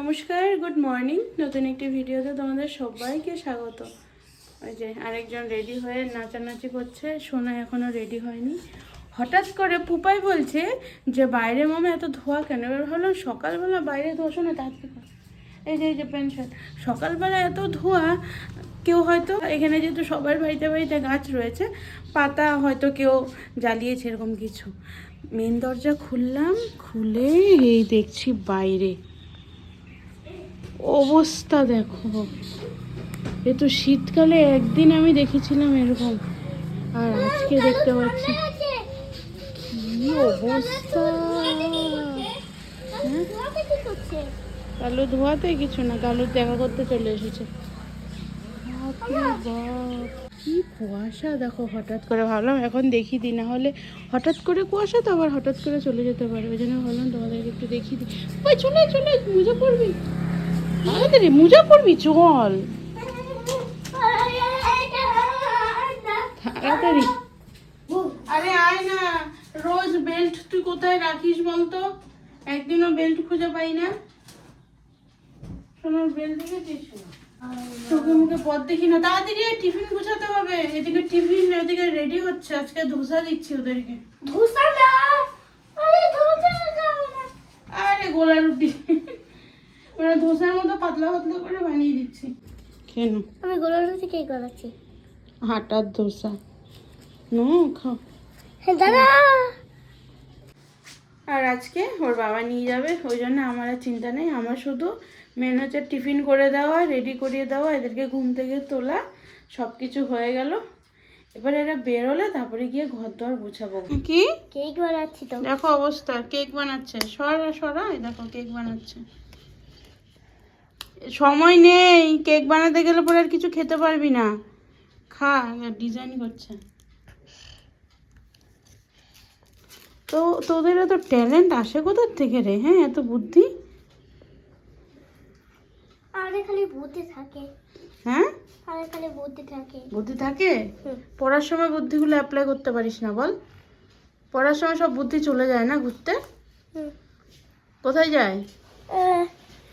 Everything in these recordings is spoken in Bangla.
নমস্কার গুড মর্নিং নতুন একটি ভিডিওতে তোমাদের সবাইকে স্বাগত। ওই যে আরেকজন রেডি হয়ে নাচানাচি করছে, সোনা এখনও রেডি হয়নি। হঠাৎ করে পুপাই বলছে যে, বাইরে মামা এত ধোয়া কেন? এবার হলো সকালবেলা বাইরে ধোয়া, শোনা কর। এই যে এই যে শার্ট সকালবেলা এত ধোয়া, কেউ হয়তো এখানে যেহেতু সবার বাড়িতে বাড়িতে গাছ রয়েছে, পাতা হয়তো কেউ জ্বালিয়েছে, এরকম কিছু। মেন দরজা খুললাম, খুলে এই দেখছি বাইরে। অবস্থা দেখো। এ তো শীতকালে একদিন আমি দেখেছিলাম এরকম। আর আজকে দেখতে পাচ্ছি। কি অবস্থা? হ্যাঁ? কালু ধোয়াতে কিছু না, কালু দেখা করতে চলে এসেছে। কি কুয়াশা দেখো হঠাৎ করে। ভাবলাম এখন দেখি দিই না হলে হঠাৎ করে কুয়াশা তো আবার হঠাৎ করে চলে যেতে পারে। ওই জন্য ভাবলাম তোমাদেরকে একটু দেখিয়ে দিই। ওই চলে চলে, মুজা পড়বি তাড়াতাড়ি মুজা পড়বি চল। তাড়াতাড়ি। আরে আয় না রোজ বেল্ট তুই কোথায় রাখিস বলতো? একদিনও বেল্ট খুঁজে পাই না। সোনার বেল্ট দেখেছিস চোখে মুখে পথ দেখি না। তাড়াতাড়ি টিফিন গুছাতে হবে। এদিকে টিফিন এদিকে রেডি হচ্ছে। আজকে ধোসা দিচ্ছি ওদেরকে। আরে গোলা রুটি। মানে ধোসার মতো পাতলা পাতলা করে বানিয়ে দিচ্ছি। কেন আমি গোলা রুটি কে করাচ্ছি আটার ধোসা। নো খাও। হ্যাঁ দাদা! আর আজকে ওর বাবা নিয়ে যাবে ওই জন্য আমার আর চিন্তা নেই। আমার শুধু মেন হচ্ছে টিফিন করে দেওয়া রেডি করিয়ে দেওয়া এদেরকে ঘুম থেকে তোলা সব কিছু হয়ে গেল। এবার এরা বেরোলে তারপরে গিয়ে ঘর দর গুছাবো। কি? কেক বানাচ্ছি তো। দেখো অবস্থা কেক বানাচ্ছে। সরা সরা দেখো কেক বানাচ্ছে। সময় নেই কেক বানাতে গেলে পরে আর কিছু খেতে পারবি না। খা ডিজাইন করছে। তো তোদের এত ট্যালেন্ট আসে কোথার থেকে রে হ্যাঁ এত বুদ্ধি? আরে খালি বুদ্ধি থাকে। হ্যাঁ? আরে খালি বুদ্ধি থাকে। বুদ্ধি থাকে? পড়ার সময় বুদ্ধিগুলো অ্যাপ্লাই করতে পারিস না বল। পড়ার সময় সব বুদ্ধি চলে যায় না ঘুরতে? কোথায় যায়?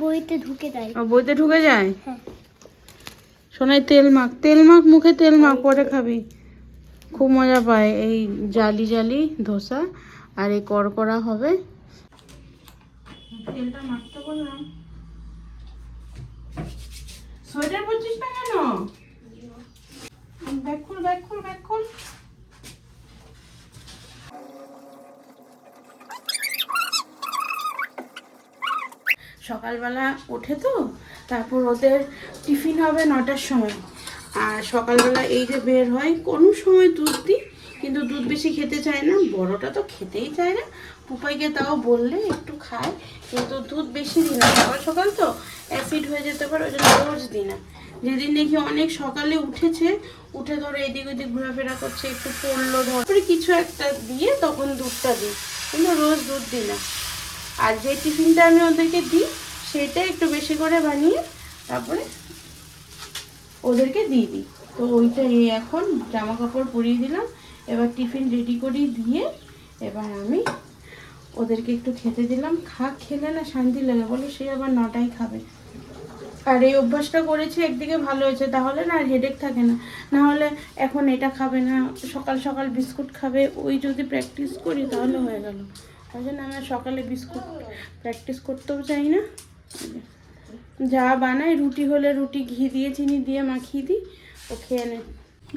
বইতে ঢুকে ও, বইতে ঢুকে যায়? হ্যাঁ। সোনাই তেল মাখ তেল মাখ মুখে তেল মাখ পরে খাবি। খুব মজা পায় এই জালি জালি ধোসা আর এই করকরা হবে। তেলটা মাখতে বললাম। সোয়েটার পরছিস না কেন? ব্যাগ খুল ব্যাগ খুল ব্যাগ খুল সকালবেলা ওঠে তো, তারপর ওদের টিফিন হবে নটার সময়। আর সকালবেলা এই যে বের হয়, কোনো সময় দুধ দিই, কিন্তু দুধ বেশি খেতে চায় না, বড়টা তো খেতেই চায় না। পুপাইকে তাও বললে একটু খায়, কিন্তু দুধ বেশি দিই না। সকাল সকাল তো অ্যাসিড হয়ে যেতে পারে, ওই জন্য রোজ দিই না। যেদিন দেখি অনেক সকালে উঠেছে, উঠে ধরে এদিক ওদিক ঘোরাফেরা করছে, একটু পড়ল ধরে। কিছু একটা দিয়ে তখন দুধটা দিই, কিন্তু রোজ দুধ দিই না। আর যে টিফিনটা আমি ওদেরকে দিই, সেটা একটু বেশি করে বানিয়ে তারপরে ওদেরকে দিয়ে দিই। তো ওইটা এই এখন জামা কাপড় পরিয়ে দিলাম। এবার টিফিন রেডি করিয়ে দিয়ে এবার আমি ওদেরকে একটু খেতে দিলাম। খা, খেলে না শান্তি লাগে, বলো সে আবার নটাই খাবে। আর এই অভ্যাসটা করেছি, একদিকে ভালো হয়েছে, তাহলে না আর হেডেক থাকে না। না হলে এখন এটা খাবে না, সকাল সকাল বিস্কুট খাবে, ওই যদি প্র্যাকটিস করি তাহলে হয়ে গেল। ওই জন্য আমি আর সকালে বিস্কুট প্র্যাকটিস করতেও চাই না। যা বানাই, রুটি হলে রুটি, ঘি দিয়ে, চিনি দিয়ে মাখিয়ে দিই, ও খেয়ে নে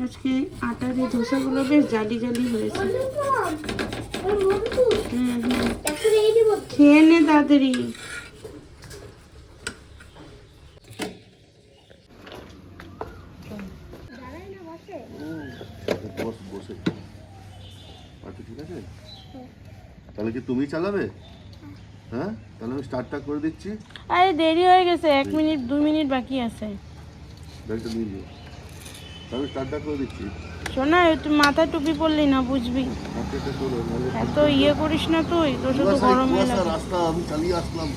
আজকে আটার এই ধোসাগুলো বেশ জালি জালি হয়েছে। খেয়ে নে তাড়াতাড়ি। ঠিক আছে? তাহলে কি তুমি চালাবে? হ্যাঁ? তাহলে আমি স্টার্টটা করে দিচ্ছি। আরে দেরি হয়ে গেছে এক মিনিট দু মিনিট বাকি আছে। ব্যাগটা নিয়ে তাহলে স্টার্টটা করে দিচ্ছি। শোনা তুই মাথায় টুপি পরলি না বুঝবি? এত ইয়ে করিস না তুই তোর শুধু গরমে রাস্তা আমি চালিয়ে আসলাম।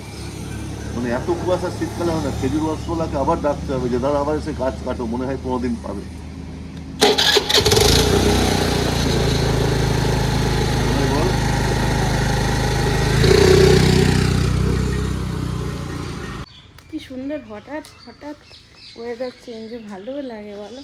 মানে এত কুয়াশা শীতকালে হয় না খেজুর রসগোল্লাকে আবার ডাকতে হবে যে দাদা আবার এসে গাছ কাটো মনে হয় পনেরো দিন পাবে বল সুন্দর হঠাৎ হঠাৎ ওয়েদার চেঞ্জে ভালো লাগে বলো?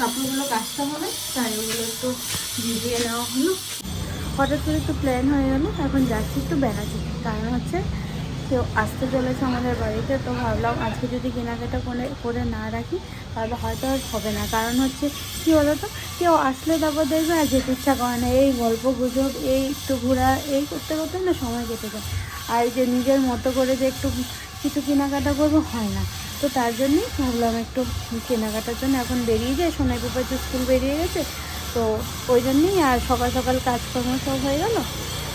কাপড়গুলো একটু ভিজিয়ে হলো। হঠাৎ করে একটু প্ল্যান হয়ে গেল, এখন যাচ্ছি একটু বেড়াতে। কারণ হচ্ছে কেউ আসতে চলেছে আমাদের বাড়িতে, তো ভাবলাম আজকে যদি কেনাকাটা করে করে না রাখি, তাহলে হয়তো আর হবে না। কারণ হচ্ছে, কী বলো তো কেউ আসলে তারপর দেখবে আর যেতে ইচ্ছা করে না। এই গল্প গুজব, এই একটু ঘোরা, এই করতে করতে না সময় কেটে যায়। আর যে নিজের মতো করে যে একটু কিছু কেনাকাটা করব, হয় না। তো তার জন্যই ভাবলাম একটু কেনাকাটার জন্য। এখন বেরিয়ে যায় সোনাই পুপার যে স্কুল বেরিয়ে গেছে, তো ওই জন্যই আর সকাল সকাল কাজকর্ম সব হয়ে গেল।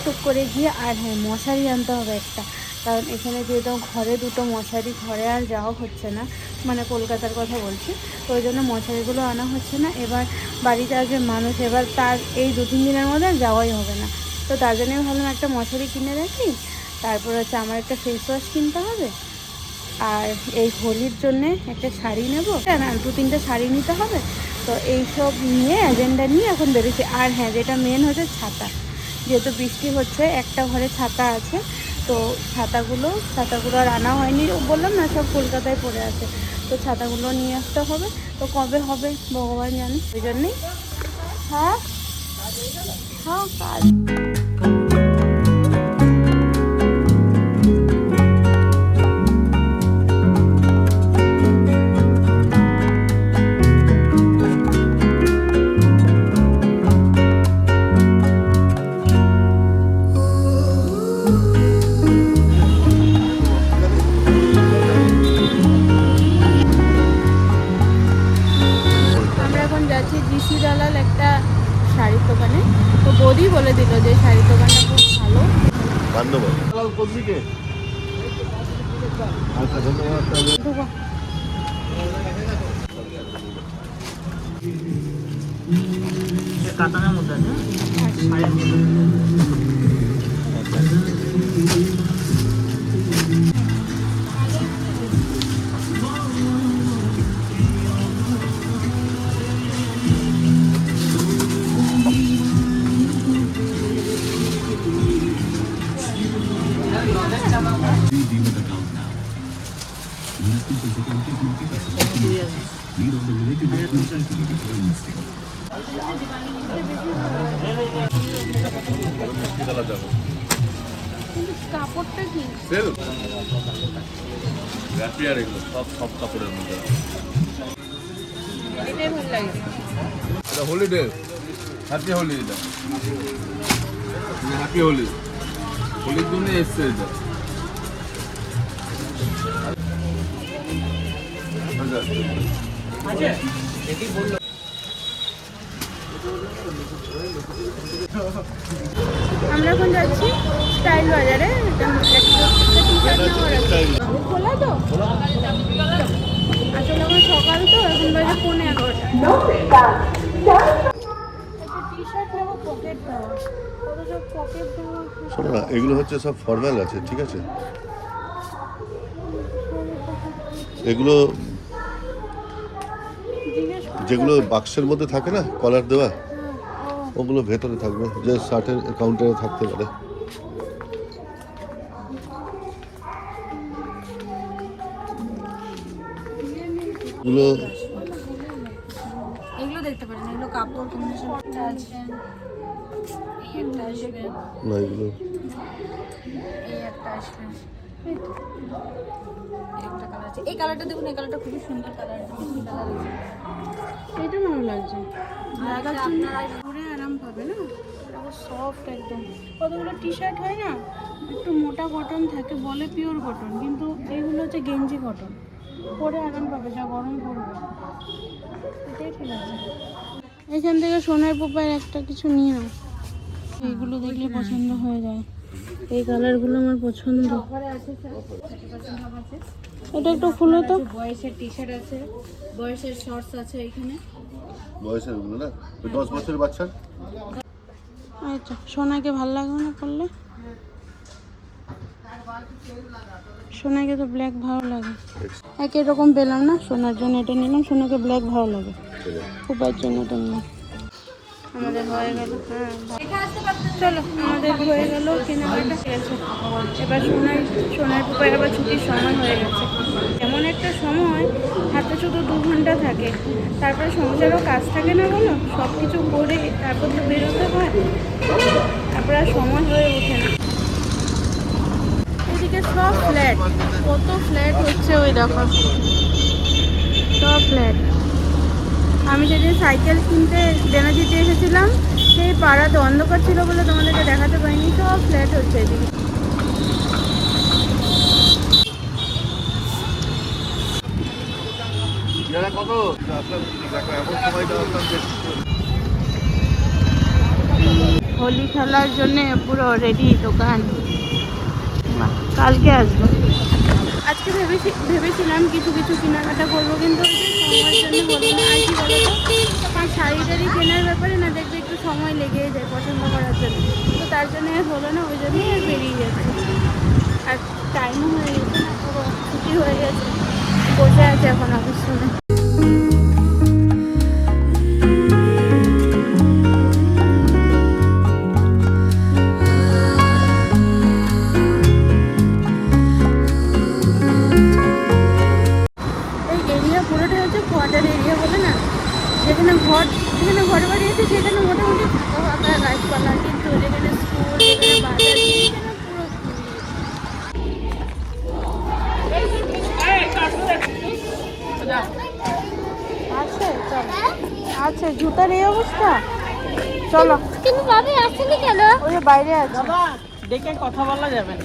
টুক করে গিয়ে আর হ্যাঁ মশারি আনতে হবে একটা। কারণ এখানে যেহেতু ঘরে দুটো মশারি ঘরে আর যাওয়া হচ্ছে না মানে কলকাতার কথা বলছি, তো ওই জন্য মশারিগুলো আনা হচ্ছে না। এবার বাড়িতে আসবে মানুষ, এবার তার এই দু তিন দিনের মধ্যে যাওয়াই হবে না। তো তার জন্যই ভাবলাম একটা মশারি কিনে রাখি, তারপর হচ্ছে আমার একটা ফেস ওয়াশ কিনতে হবে, আর এই হোলির জন্যে একটা শাড়ি নেব। না, দু তিনটে শাড়ি নিতে হবে, তো এইসব নিয়ে এজেন্ডা নিয়ে এখন বেরোচ্ছি। আর হ্যাঁ যেটা মেন হচ্ছে ছাতা, যেহেতু বৃষ্টি হচ্ছে, একটা ঘরে ছাতা আছে তো ছাতাগুলো ছাতাগুলো আর আনা হয়নি। বললাম না, সব কলকাতায় পড়ে আছে। তো ছাতাগুলো নিয়ে আসতে হবে। তো কবে হবে, ভগবান জানে। ওই জন্যেই। হ্যাঁ? হ্যাঁ কাজ ধন্যবাদ। ঢুকো। কাতানের মধ্যে আছে কাপড়টা কি? সেল র্যাপিয়ার এগুলো সব সব কাপড়ের মধ্যে। এটাই ভালো লাগে। এটা হলিডে হ্যাপি হোলি এটা। হ্যাপি হোলি হোলির জন্য এসছে এটা। আছে? এটি বলল আমরা এখন যাচ্ছি স্টাইল বাজারে একটা টি-শার্ট নেওয়ার আছে খোলা তো আসলে এখন সকাল তো এখন বাজে পৌনে এগারোটা টি-শার্ট নেব পকেট দেওয়া কত সব পকেট দেওয়া শোনো না, এগুলো হচ্ছে সব ফর্মাল আছে, ঠিক আছে? এগুলো যেগুলো বাক্সের মধ্যে থাকে না কলার দেওয়া, ওগুলো ভেতরে থাকবে, যে শার্টের কাউন্টারে থাকতে পারে। এগুলো দেখতে পারেন। এগুলো কাপড় কম্বিনেশন একটা আছে এই একটা আসবে। না এগুলো। এই একটা আসবে। এই তো। এই একটা কালার আছে। এই কালারটা দেখুন এই কালারটা খুবই সুন্দর কালার কালার এটা ভালো লাগছে। আপনারা পরে আরাম পাবে না? সফট একদম। কতগুলো টি শার্ট হয় না? একটু মোটা কটন থাকে বলে পিওর কটন কিন্তু এইগুলো হচ্ছে গেঞ্জি কটন পরে আরাম পাবে যা গরম পড়বে। এটাই ঠিক আছে। এখান থেকে সোনার পোপার একটা কিছু নিয়ে নাও। এইগুলো দেখলে পছন্দ হয়ে যায়। এই কালারগুলো আমার পছন্দ। এটা একটু খুলো তো। বয়েসের টি শার্ট আছে বয়েসের শর্টস আছে এখানে। বয়সের ওগুলো না ওই দশ বছরের বাচ্চার আচ্ছা সোনাকে ভালো লাগবে না করলে সোনাকে তো ব্ল্যাক ভালো লাগে। একই রকম পেলাম না, সোনার জন্য এটা নিলাম, সোনাকে ব্ল্যাক ভালো লাগে। উপায়ের জন্য এটা নিলাম। হয়ে চলো, আমাদের হয়ে এবার সোনার সোনার ছুটির সময় হয়ে গেছে। এমন একটা সময় শুধু দু ঘণ্টা থাকে। তারপরে সংসারও কাজ থাকে না বলো সব কিছু করে তারপর তো বেরোতে হয় তারপরে আর সময় হয়ে ওঠে না এদিকে সব ফ্ল্যাট। কত ফ্ল্যাট হচ্ছে ওই দেখো। সব ফ্ল্যাট। আমি সেদিন সাইকেল কিনতে দেনা দিতে এসেছিলাম সেই পাড়াতে অন্ধকার ছিল বলে তোমাদেরকে দেখাতে পারিনি সব ফ্ল্যাট হচ্ছে এদিকে। কত? হোলি খেলার জন্য পুরো রেডি দোকান। বাহ, কালকে আসব। আজকে ভেবেছি ভেবেছিলাম কিছু কিছু কেনাকাটা করব কিন্তু সময়ের জন্য হলো না আর কি বলো তো কারণ শাড়ি টাড়ি কেনার ব্যাপারে না দেখবে একটু সময় লেগেই যায় পছন্দ করার জন্য। তো তার জন্য হলো না ওই জন্যই আর বেরিয়ে যাচ্ছে। আর টাইমও হয়ে গেছে না ছুটি হয়ে গেছে। বসে আছে এখন অফিস কিন্তু বাবা আসেনি কেন? ওই বাইরে আছে। ডেকে কথা বলা যাবে না।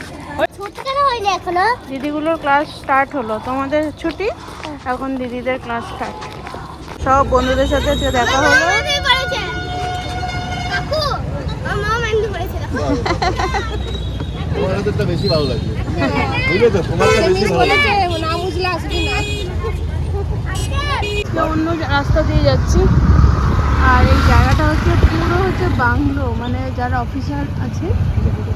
ছুটি কেন হয়নি এখনও? দিদিগুলোর ক্লাস স্টার্ট হলো। তোমাদের ছুটি? এখন দিদিদের ক্লাস স্টার্ট সব বন্ধুদের সাথে আজকে দেখা হলো। বেশি ভালো বুঝলে তো? তোমারটা বেশি ভালো লাগছে। না বুঝলে আসবি না। তো অন্য রাস্তা দিয়ে যাচ্ছি। আর এই জায়গাটা হচ্ছে পুরো হচ্ছে বাংলো মানে যারা অফিসার আছে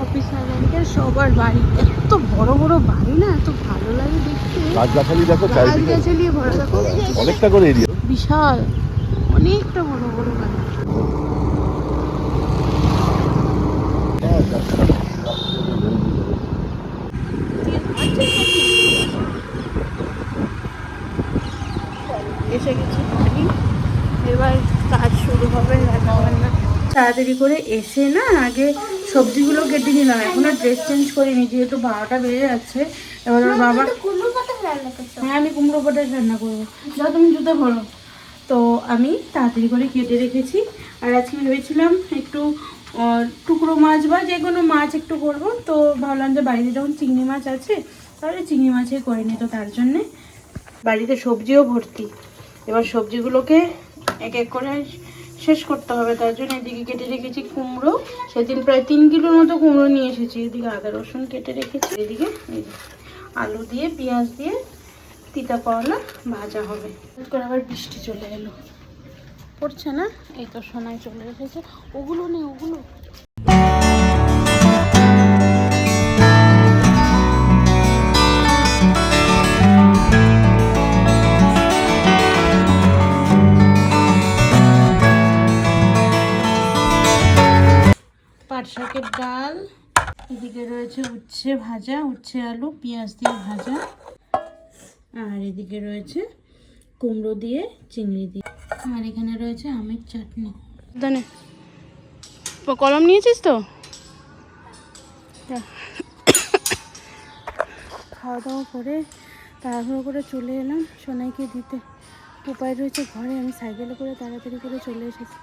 অফিসার র্যাঙ্কের সবার বাড়ি। এত বড় বড় বাড়ি না এত ভালো লাগে দেখতে। গাছগাছালি দেখো গাছ চারিদিকে। গাছালি ভরা দেখো অনেকটা করে এরিয়া বিশাল। অনেকটা বড় বড় বাড়ি। এসে গেছি এবার কাজ শুরু হবে রান্না তাড়াতাড়ি করে এসে না আগে সবজিগুলো কেটে নিলাম। এখনও ড্রেস চেঞ্জ করিনি যেহেতু বারোটা বেজে যাচ্ছে এবার ওর বাবা হ্যাঁ আমি কুমড়ো পটাশ রান্না করব। যাও তুমি জুতো ভরো তো আমি তাড়াতাড়ি করে কেটে রেখেছি। আর আজকে ভেবেছিলাম একটু টুকরো মাছ বা যে কোনো মাছ একটু করব। তো ভাবলাম যে বাড়িতে যখন চিংড়ি মাছ আছে তাহলে চিংড়ি মাছই করে নি। তো তার জন্যে বাড়িতে সবজিও ভর্তি। এবার সবজিগুলোকে এক এক করে শেষ করতে হবে, তার জন্য এদিকে কেটে রেখেছি কুমড়ো। সেদিন প্রায় তিন কিলোর মতো কুমড়ো নিয়ে এসেছি, এদিকে আদা, রসুন কেটে রেখেছি, এদিকে আলু দিয়ে, পেঁয়াজ দিয়ে, তিতা পাওয়ালা ভাজা হবে। করে আবার বৃষ্টি চলে এলো। পড়ছে না? এই তো সোনায় চলে এসেছে। ওগুলো নেই ওগুলো। পাট শাকের ডাল। এদিকে রয়েছে উচ্ছে ভাজা উচ্ছে আলু পেঁয়াজ দিয়ে ভাজা। আর এদিকে রয়েছে কুমড়ো দিয়ে চিংড়ি দিয়ে। আর এখানে রয়েছে আমের চাটনি। দানে কলম নিয়েছিস তো? খাওয়া দাওয়া করে তাড়াহুড়ো করে চলে এলাম সোনাইকে দিতে। উপায় রয়েছে ঘরে আমি সাইকেলে করে তাড়াতাড়ি করে চলে এসেছি।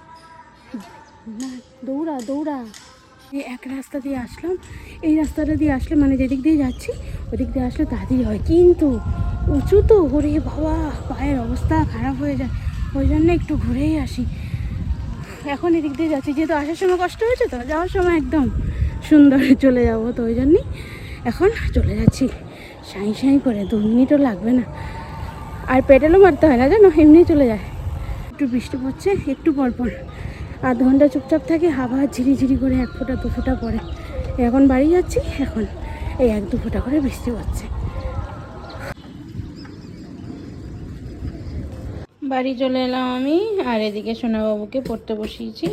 না দৌড়া দৌড়া। এক রাস্তা দিয়ে আসলাম, এই রাস্তাটা দিয়ে আসলে মানে যেদিক দিয়ে যাচ্ছি, ওদিক দিয়ে আসলে তাড়াতাড়ি হয়। কিন্তু উঁচু তো, ওরে বাবা, পায়ের অবস্থা খারাপ হয়ে যায়। ওই জন্য একটু ঘুরেই আসি। এখন এদিক দিয়ে যাচ্ছি, যেহেতু আসার সময় কষ্ট হয়েছে তো, যাওয়ার সময় একদম সুন্দর চলে যাব তো ওই জন্যই। এখন চলে যাচ্ছি। সাঁই সাঁই করে, দু মিনিটও লাগবে না। আর পেটেলও মারতে হয় না জানো, এমনি চলে যায়। একটু বৃষ্টি পড়ছে, একটু পর পর আধ ঘণ্টা চুপচাপ থাকে হাওয়া ঝিরিঝিরি করে এক ফোঁটা, দু ফোঁটা পরে এখন বাড়ি যাচ্ছি, এখন এই এক দু ফোঁটা করে বৃষ্টি হচ্ছে। বাড়ি চলে এলাম আমি, আর এদিকে সোনাবাবুকে পড়তে বসিয়েছি।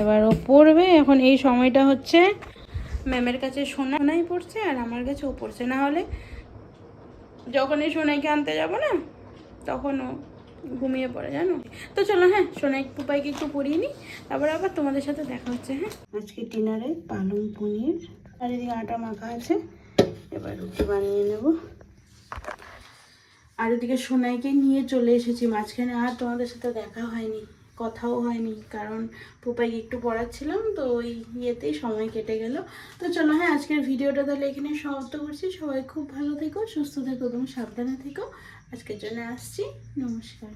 এবার ও পড়বে, এখন এই সময়টা হচ্ছে ম্যামের কাছে সোনা সোনাই পড়ছে, আর আমার কাছে ও পড়ছে। না হলে যখন এই সোনাইকে আনতে যাব না, তখন ও ঘুমিয়ে পড়ে, জানো? তো চলো হ্যাঁ সোনাই পুপাইকে একটু পড়িয়ে নিই, তারপরে আবার তোমাদের সাথে দেখা হচ্ছে হ্যাঁ? আজকে ডিনারে পালং পনির আর এদিকে আটা মাখা আছে, এবার রুটি বানিয়ে নেব। আর এদিকে সোনাইকে নিয়ে চলে এসেছি, মাঝখানে আর তোমাদের সাথে দেখা হয়নি, কথাও হয়নি, কারণ পুপাইকে একটু পড়াচ্ছিলাম, তো ওই ইয়েতেই সময় কেটে গেল। তো চলো হ্যাঁ আজকের ভিডিওটা তাহলে এখানে সমাপ্ত করছি। সবাই খুব ভালো থেকো, সুস্থ থেকো এবং সাবধানে থেকো। আজকের জন্য আসছি নমস্কার